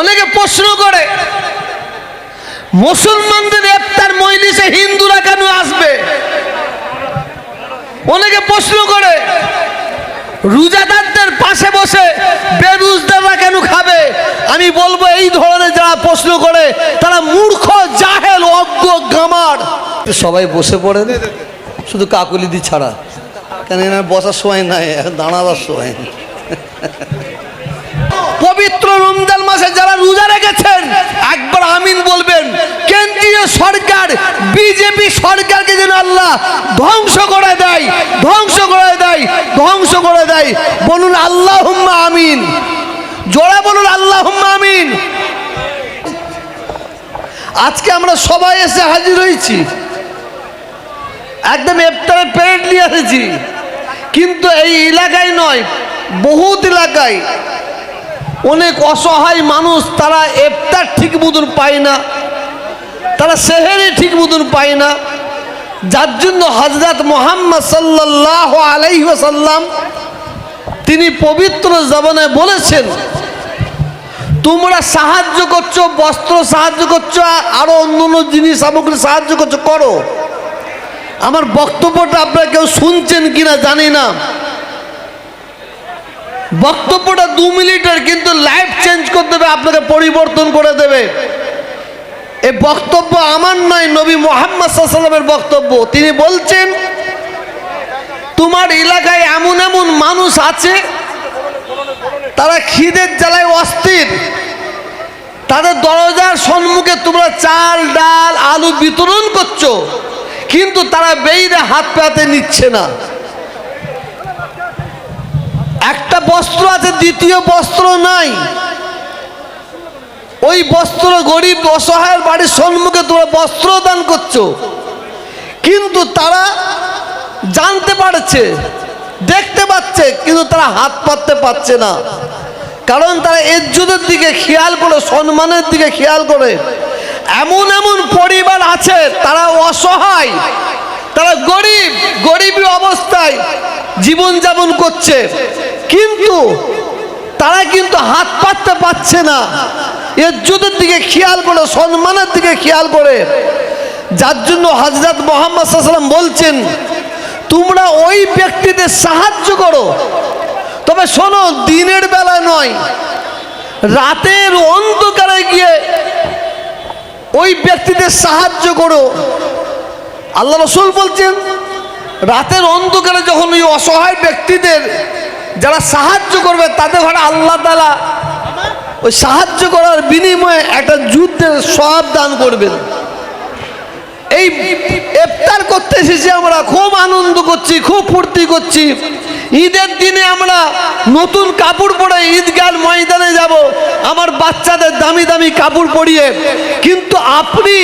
অনেকে প্রশ্ন করে, মুসলমানদের ইফতার মজলিসে হিন্দুরা কেন আসবে? অনেকে প্রশ্ন করে, রোজাদারদের পাশে বসে বেরুজদাররা কেন খাবে? আমি বলব এই ধরনের যারা প্রশ্ন করে, তারা মূর্খ, জাহেল, অজ্ঞ, গামার। সবাই বসে পড়েন শুধু কাকুলিদি ছাড়া। কেন এনার বসার সময় নাই দাঁড়াবার সময়। পবিত্র রমজান মাসে যারা রোজা রেখেছেন, একবার আমিন বলবেন, কেন্দ্রীয় সরকার, বিজেপি সরকারকে যেন আল্লাহ ধ্বংস করে দেয়, ধ্বংস করে দেয়, ধ্বংস করে দেয়। বলুন আল্লাহ হুম্মা আমিন। জোড়া বলুন আল্লাহ হুম্মা আমিন। আজকে আমরা সবাই এসে হাজির হয়েছি। একদম এফতারে প্যারেড নিয়ে এসেছি। কিন্তু এই এলাকায় নয়, বহুত এলাকায় অনেক অসহায় মানুষ, তারা এফতার ঠিক মতন পায় না, তারা সেহেরি ঠিক মতন পায় না। যার জন্য হজরত মোহাম্মদ সাল্লাহ আলাইসাল্লাম তিনি পবিত্র জবানে বলেছেন, তোমরা সাহায্য করছ, বস্ত্র সাহায্য করছ আরও অন্য অন্য জিনিস সামগ্রী সাহায্য করছ, করো। আমার বক্তব্যটা আপনারা কেউ শুনছেন কিনা জানি না। বক্তব্যটা দু মিনিটের, কিন্তু লাইফ চেঞ্জ করে দেবে, আপনাকে পরিবর্তন করে দেবে। এই বক্তব্য আমার নয়, নবী মোহাম্মদ সাল্লামের বক্তব্য। তিনি বলছেন, তোমার এলাকায় এমন এমন মানুষ আছে, তারা খিদের জ্বালায় অস্থির। তাদের দরজার সম্মুখে তোমরা চাল, ডাল, আলু বিতরণ করছ, কিন্তু তারা বেইরে হাত পাতে নিচ্ছে না। একটা বস্ত্র আছে, দ্বিতীয় বস্ত্র নাই। ওই বস্ত্র গরিব, অসহায়ের বাড়ির সম্মুখে তোমরা বস্ত্র দান করছ। কিন্তু তারা জানতে পারছে, দেখতে পাচ্ছে, কিন্তু তারা হাত পাততে পারছে না। কারণ তারা ইজ্জতের দিকে খেয়াল করে, সম্মানের দিকে খেয়াল করে। এমন এমন পরিবার আছে, তারা অসহায়, তারা গরিব, গরিবী অবস্থায় জীবনযাপন করছে। কিন্তু তারা কিন্তু হাত পাততে পারছে না। ইজ্জতের দিকে খেয়াল করে, সম্মানের দিকে খেয়াল করে। যার জন্য হজরত মোহাম্মদ সাল্লাম বলছেন, তোমরা ওই ব্যক্তিদের সাহায্য করো। তবে শোনো, দিনের বেলা নয়, রাতের অন্ধকারে গিয়ে ওই ব্যক্তিদের সাহায্য করো। আল্লাহ রসুল বলছেন, রাতের অন্ধকারে যখন ওই অসহায় ব্যক্তিদের যারা সাহায্য করবে, তাদের ঘরে আল্লাহ তালা ওই সাহায্য করার বিনিময়ে একটা যুদ্ধের সব দান করবেন। এই ইফতার করতে এসেছি আমরা, খুব আনন্দ করছি, খুব ফুর্তি করছি। ঈদের দিনে আমরা নতুন কাপড় পরে ঈদগার ময়দানে যাব, আমার বাচ্চাদের দামি দামি কাপড় পরিয়ে। কিন্তু আপনি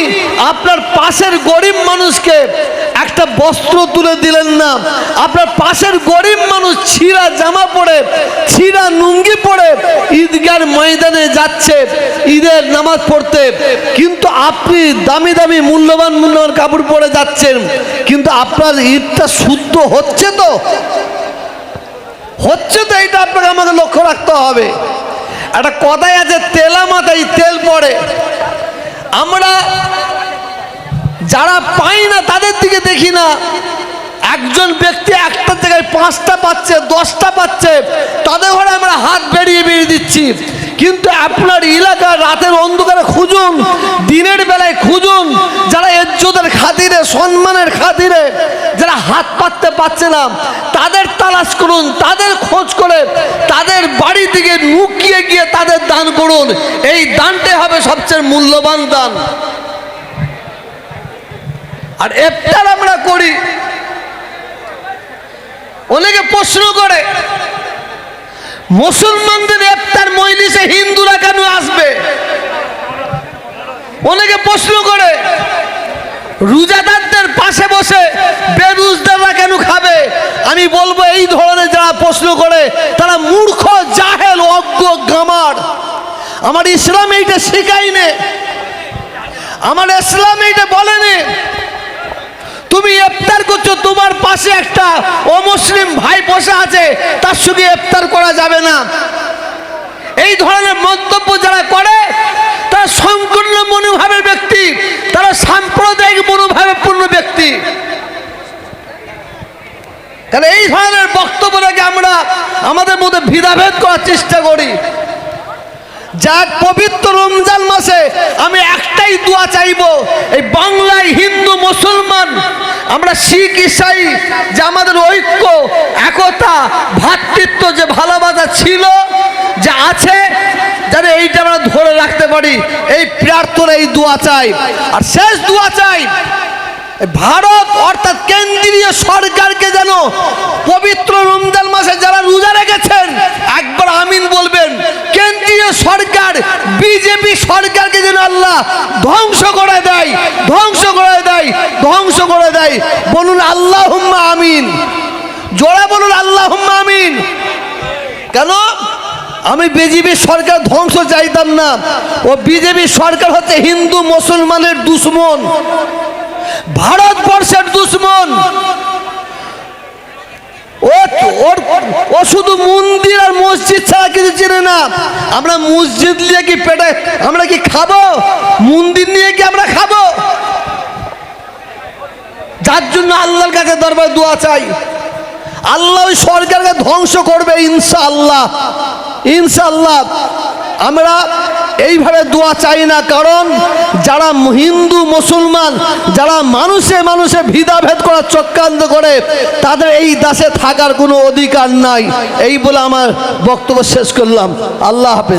আপনার পাশের গরিব মানুষকে একটা বস্ত্র তুলে দিলেন না। আপনার পাশের গরিব মানুষ ছিঁড়া জামা পরে, ছিঁড়া নুঙ্গি পরে ঈদগার ময়দানে যাচ্ছে, ঈদের নামাজ পড়তে। কিন্তু আপনি দামি দামি মূল্যবান মূল্যবান কাপড় পরে যাচ্ছেন, কিন্তু আপনার ঈদটা শুদ্ধ হচ্ছে তো? হচ্ছে তো এটা আপনাকে আমাকে লক্ষ্য রাখতে হবে। একটা কথাই আছে তেলা মাথায় তেল পড়ে। আমরা যারা পাই না, তাদের দিকে দেখি না। একজন ব্যক্তি একটা জায়গায় পাঁচটা পাচ্ছে, দশটা পাচ্ছে, তাদের ঘরে আমরা হাত বেরিয়ে বেরিয়ে দিচ্ছি। কিন্তু আপনার এলাকার রাতের অন্ধকারে খুঁজুন, দিনের বেলায় খুঁজুন, যারা ইজ্জতের খাতিরে, সম্মানের খাতিরে, যারা হাত পাততে পারছে না, তাদের তালাশ করুন, তাদের খোঁজ করে, তাদের বাড়ি থেকে লুকিয়ে গিয়ে তাদের দান করুন। এই দানটাই হবে সবচেয়ে মূল্যবান দান। আর এফতার আমরা করি। অনেকে প্রশ্ন করে, মুসলমানদের এফতার মজলিসে হিন্দুরা কেন আসবে? অনেকে প্রশ্ন করে, রোজাদারদের পাশে বসে বেরুজদাররা কেন খাবে? আমি বলব, এই ধরনের যারা প্রশ্ন করে, তারা মূর্খ, জাহেল, অজ্ঞ, গামার। আমার ইসলাম এইটা শেখায়নি। আমার ইসলাম এইটা বলেনি। অথচ তোমার পাশে একটা অমুসলিম ভাই বসে আছে, তার সঙ্গে ইফতার করা যাবে না। এই ধরনের মন্তব্য যারা করে, তারা সংকীর্ণ মনোভাবের ব্যক্তি, তারা সাম্প্রদায়িক মনোভাবে পূর্ণ ব্যক্তি। তাহলে এই ধরনের বক্তব্য বক্তব্যটাকে আমরা আমাদের মধ্যে ভিদাভেদ করার চেষ্টা করি। যাক পবিত্র রমজান মাসে আমি একটাই দোয়া চাইব, এই বাংলায় হিন্দু মুসলমান, আমরা শিখ, ইসাই যে আমাদের ঐক্য, একতা ভ্রাতৃত্ব যে ভালোবাসা ছিল, যে আছে, যেন এইটা আমরা ধরে রাখতে পারি, এই প্রার্থনা এই দোয়া চাই। আর শেষ দোয়া চাই ভারত অর্থাৎ কেন্দ্রীয় সরকারকে যেন পবিত্র রমজান মাসে যারা রোজা রেখেছেন একবার আমিন বলবেন কেন্দ্রীয় সরকার বিজেপি সরকারকে যেন আল্লাহ ধ্বংস করে দেয় ধ্বংস করে দেয় ধ্বংস করে দেয় বলুন আল্লাহ আমিন জোরে বলুন আল্লাহ আমিন। কেন? আমি বিজেপি সরকার ধ্বংস চাইতাম না। ও বিজেপি সরকার হচ্ছে হিন্দু, মুসলমানের দুশ্মন। ভারতবর্ষের দুশ্মন। ও শুধু মন্দির আর মসজিদ ছাড়া কিছু চেনে না। আমরা মসজিদ নিয়ে কি পেটে, আমরা কি খাব? মন্দির নিয়ে কি আমরা খাব? যার জন্য আল্লাহর কাছে দরবার দোয়া চাই। আল্লাহ ওই সরকারকে ধ্বংস করবে, ইনশাআল্লাহ। ইনশাআল্লাহ। আমরা এইভাবে দোয়া চাই না, কারণ যারা হিন্দু, মুসলমান, যারা মানুষে মানুষে ভিদাভেদ করার চক্রান্ত করে, তাদের এই দাসে থাকার কোনো অধিকার নাই। এই বলে আমার বক্তব্য শেষ করলাম। আল্লাহ হাফেজ।